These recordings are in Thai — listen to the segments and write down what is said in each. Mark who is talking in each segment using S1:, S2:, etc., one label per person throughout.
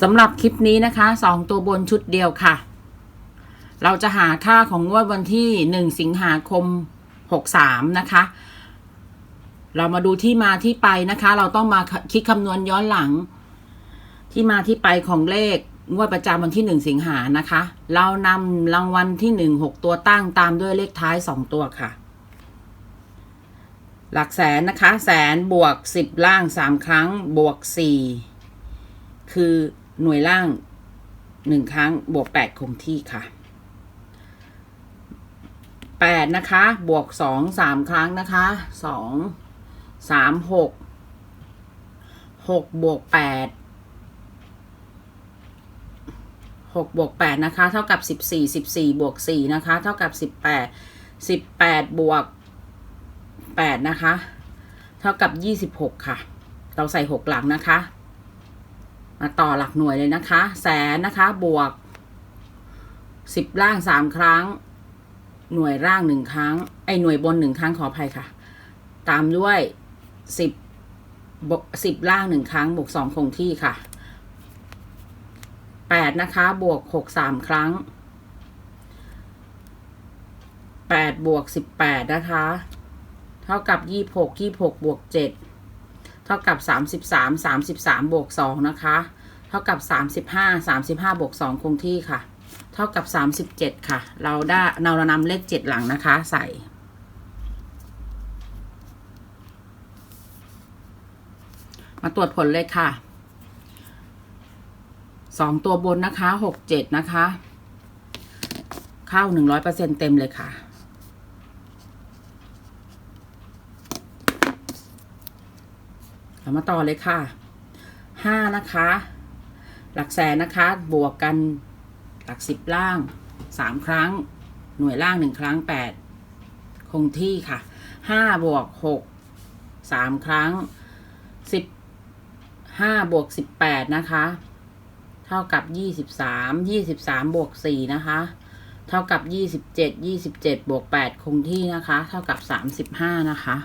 S1: สำหรับคลิปนี้นะคะสองตัวบนชุดเดียวค่ะ เราจะหาค่าของงวดวันที่หนึ่งสิงหาคมหกสามนะคะ เรามาดูที่มาที่ไปนะคะ เราต้องมาคิดคำนวณย้อนหลัง ที่มาที่ไปของเลขงวดประจำวันที่หนึ่งสิงหานะคะ เรานำรางวัลที่หนึ่งหกตัวตั้งตามด้วยเลขท้ายสองตัวค่ะ หลักแสนนะคะ แสนบวกสิบล่างสามครั้งบวกสี่คือ หน่วยล่างหนึ่งครั้งบวกแปดคงที่ค่ะแปดนะคะ บวกสองสามครั้งนะคะสองสามหกหกบวกแปดหกบวกแปดนะคะ เท่ากับสิบสี่สิบสี่บวกสี่นะคะ เท่ากับสิบแปดสิบแปดบวกแปดนะคะ เท่ากับยี่สิบหกค่ะ เราใส่หกหลังนะคะ มาต่อหลักหน่วยเลยนะคะ แสนนะคะ บวกสิบล่างสามครั้ง หน่วยร่างหนึ่งครั้ง ไอหน่วยบนหนึ่งครั้งขออภัยค่ะ ตามด้วยสิบบสิบล่างหนึ่งครั้ง บวกสองคงที่ค่ะแปดนะคะ บวกหกสามครั้งแปดบวกสิบแปดนะคะ เท่ากับยี่หกยี่หกบวกเจ็ด ท่ากับ 33 33 บวก 2 นะคะ เท่ากับ 35 35 บวก 2 คงที่ค่ะ เท่ากับ 37 ค่ะ เราได้เรานำเลข 7 หลังนะคะ ใส่ มาตรวจผลเลยค่ะ 2 ตัวบนนะคะ 6 7 นะคะ เข้า 100%เต็มเลยค่ะ เรามาต่อเลยค่ะห้านะคะ หลักแสนนะคะบวกกันหลักสิบล่างสามครั้ง หน่วยล่างหนึ่งครั้งแปดคงที่ค่ะห้าบวกหกสามครั้งสิบห้าบวกสิบแปดนะคะ เท่ากับยี่สิบสามยี่สิบสามบวกสี่นะคะเท่ากับยี่สิบเจ็ดยี่สิบเจ็ดบวกแปดคงที่นะคะ เท่ากับสามสิบห้านะคะ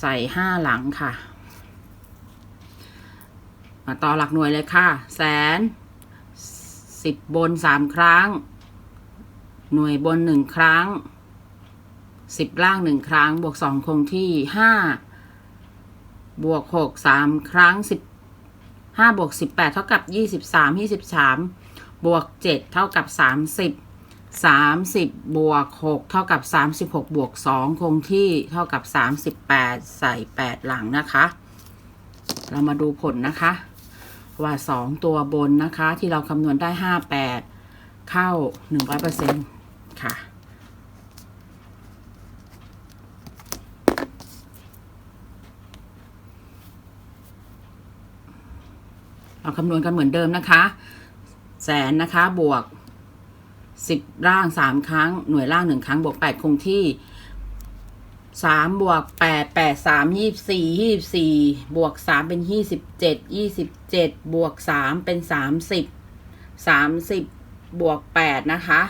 S1: ใส่ห้าหลังค่ะ มาต่อหลักหน่วยเลยค่ะ แสนสิบบนสามครั้ง หน่วยบนหนึ่งครั้งสิบล่างหนึ่งครั้ง บวกสองคงที่ห้าบวกหกสามครั้งสิบห้าบวกสิบแปดเท่ากับยี่สิบสามยี่สิบสามบวกเจ็ดเท่ากับสามสิบ สามสิบบวกหกเท่ากับสามสิบหกบวกสองคงที่เท่ากับสามสิบแปดใส่แปดหลังนะคะ เรามาดูผลนะคะ ว่าสองตัวบนนะคะ ที่เราคำนวณได้ห้าแปดเข้าหนึ่งร้อยเปอร์เซ็นต์ค่ะ เราคำนวณกันเหมือนเดิมนะคะ แสนนะคะบวก สิบร่างสามครั้ง หน่วยร่างหนึ่งครั้ง บวกแปดคงที่สามบวกแปดแปดสามยี่สี่ยี่สี่บวกสามเป็นยี่สิบเจ็ดยี่สิบเจ็ดบวกสามเป็นสามสิบสามสิบบวกแปดนะคะ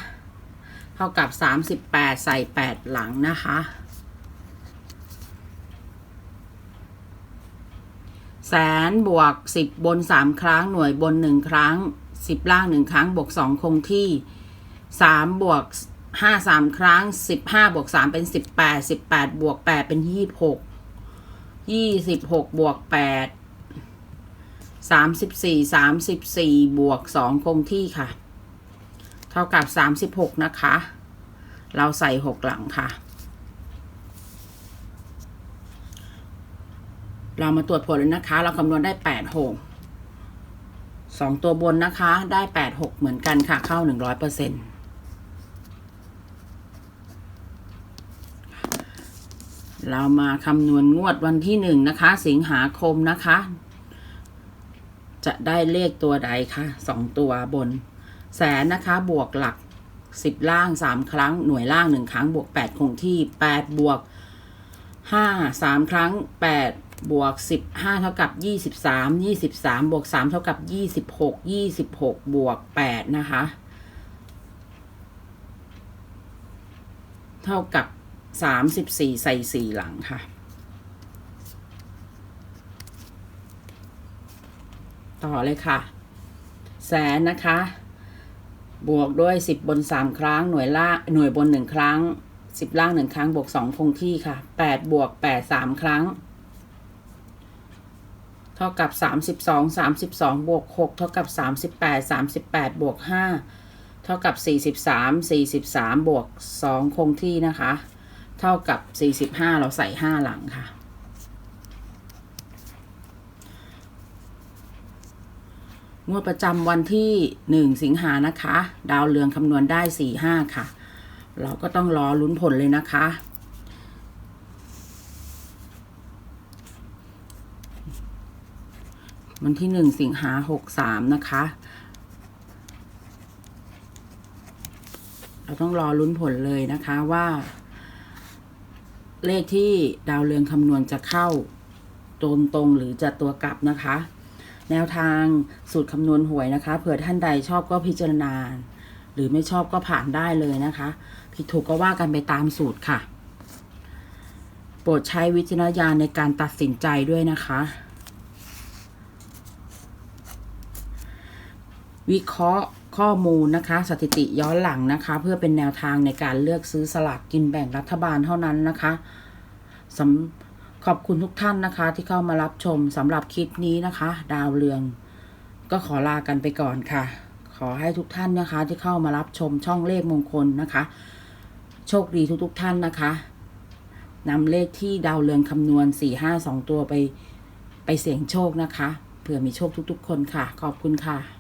S1: เท่ากับสามสิบแปดใส่แปดหลังนะคะแสนบวกสิบบนสามครั้งหน่วยบนหนึ่งครั้งสิบล่างหนึ่งครั้งบวกสองคงที่ สามบวกห้าสามครั้งสิบห้าบวกสามเป็นสิบแปดสิบแปดบวกแปดเป็นยี่สิบหกยี่สิบหกบวกแปดสามสิบสี่สามสิบสี่บวกสองคงที่ค่ะ เท่ากับสามสิบหกนะคะ เราใส่หกหลังค่ะ เรามาตรวจผลเลยนะคะ เราคำนวณได้แปดหกสองตัวบนนะคะ ได้แปดหกเหมือนกันค่ะ เข้าหนึ่งร้อยเปอร์เซ็นต์ เรามาคำนวณงวดวันที่หนึ่งนะคะ สิงหาคมนะคะ จะได้เลขตัวใดคะสองตัวบน แสนนะคะบวกหลักสิบล่างสามครั้งหน่วยล่างหนึ่งครั้งบวกแปดคงที่แปดบวกห้าสามครั้งแปดบวกสิบห้าเท่ากับยี่สิบสามยี่สิบสามบวกสามเท่ากับยี่สิบหกยี่สิบหกบวกแปดนะคะ เท่ากับ สามสิบสี่ใส่สี่หลังค่ะ ต่อเลยค่ะ แสนนะคะ บวกด้วยสิบบนสามครั้งหน่วยล่าหน่วยบนหนึ่งครั้งสิบล่างหนึ่งครั้ง บวกสองคงที่ค่ะแปดบวกแปดสามครั้ง เท่ากับสามสิบสองสามสิบสองบวกหกเท่ากับสามสิบแปดสามสิบแปดบวกห้าเท่ากับสี่สิบสามสี่สิบสามบวกสองคงที่นะคะ เท่ากับสี่สิบห้าเราใส่ห้าหลังค่ะ งวดประจำวันที่หนึ่งสิงหานะคะ ดาวเรืองคำนวณได้สี่ห้าค่ะ เราก็ต้องรอลุ้นผลเลยนะคะวันที่หนึ่งสิงหาหกสามนะคะ เราต้องรอลุ้นผลเลยนะคะว่า เลขที่ดาวเรืองคำนวณจะเข้าตรงตรงหรือจะตัวกลับนะคะ แนวทางสูตรคำนวณหวยนะคะ เผื่อท่านใดชอบก็พิจารณา หรือไม่ชอบก็ผ่านได้เลยนะคะ ผิดถูกก็ว่ากันไปตามสูตรค่ะ โปรดใช้วิจารณญาณในการตัดสินใจด้วยนะคะ วิเคราะห์ ข้อมูลนะคะ สถิติย้อนหลังนะคะ เพื่อเป็นแนวทางในการเลือกซื้อสลากกินแบ่งรัฐบาลเท่านั้นนะคะสำขอบคุณทุกท่านนะคะ ที่เข้ามารับชมสำหรับคลิปนี้นะคะ ดาวเรือง ก็ขอลากันไปก่อนค่ะ ขอให้ทุกท่านนะคะ ที่เข้ามารับชมช่องเลขมงคลนะคะ โชคดีทุกๆทท่านนะคะนำเลขที่ดาวเรืองคำนวณสี่ห้าสองตัวไป ไปเสี่ยงโชคนะคะ เผื่อมีโชคทุก ๆ คนค่ะ ขอบคุณค่ะ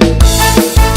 S1: Thank